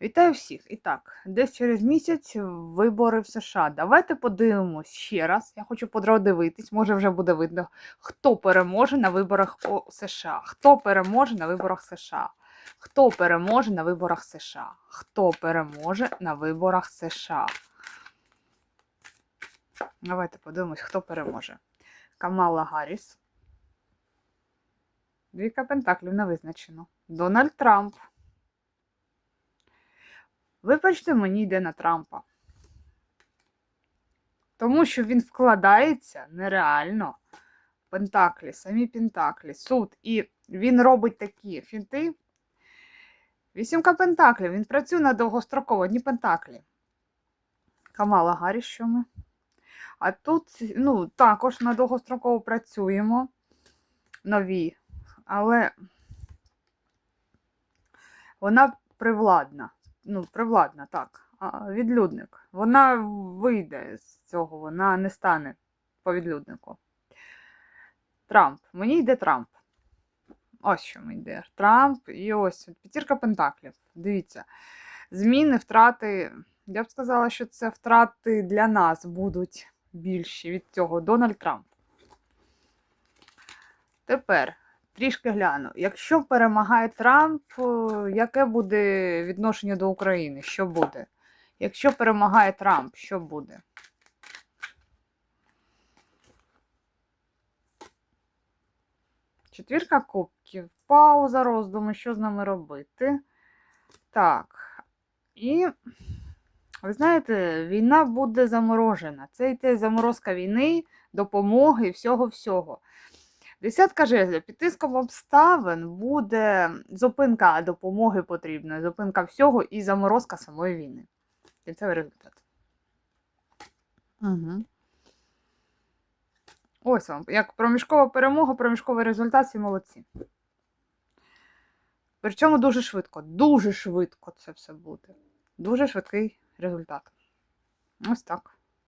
Вітаю всіх! І так, десь через місяць вибори в США. Давайте подивимось ще раз. Я хочу подивитись, може вже буде видно, хто переможе на виборах у США. Хто переможе на виборах США? Хто переможе на виборах США? Хто переможе на виборах США? Давайте подивимось, хто переможе. Камала Гарріс. Двійка Пентаклів не визначено. Дональд Трамп. Вибачте, мені йде на Трампа. Тому що він вкладається нереально. Пентаклі, самі Пентаклі, суд. І він робить такі фінти. Вісімка Пентаклів. Він працює на довгостроково, одні Пентаклі. Камала Гаррі, що ми? А тут, ну, також на довгостроково працюємо. Нові. Але вона привладна ну, привладна, так, а, відлюдник. Вона вийде з цього, вона не стане по відлюднику. Трамп. Мені йде Трамп. Ось що мені йде. Трамп і ось п'ятірка Пентаклів. Дивіться. Зміни, втрати. Я б сказала, що це втрати для нас будуть більші від цього. Дональд Трамп. Тепер трішки гляну. Якщо перемагає Трамп, е, яке буде відношення до України? Що буде? Якщо перемагає Трамп, що буде? Четвірка кубків. Пауза, роздуми, що з нами робити. Так. І, ви знаєте, війна буде заморожена. Це йде заморозка війни, допомоги всього-всього. Десятка жезлів. Під тиском обставин буде зупинка допомоги потрібної, зупинка всього і заморозка самої війни. Кінцевий результат. Угу. Ось вам. Як проміжкова перемога, проміжковий результат, всі молодці. Причому дуже швидко. Дуже швидко це все буде. Дуже швидкий результат. Ось так.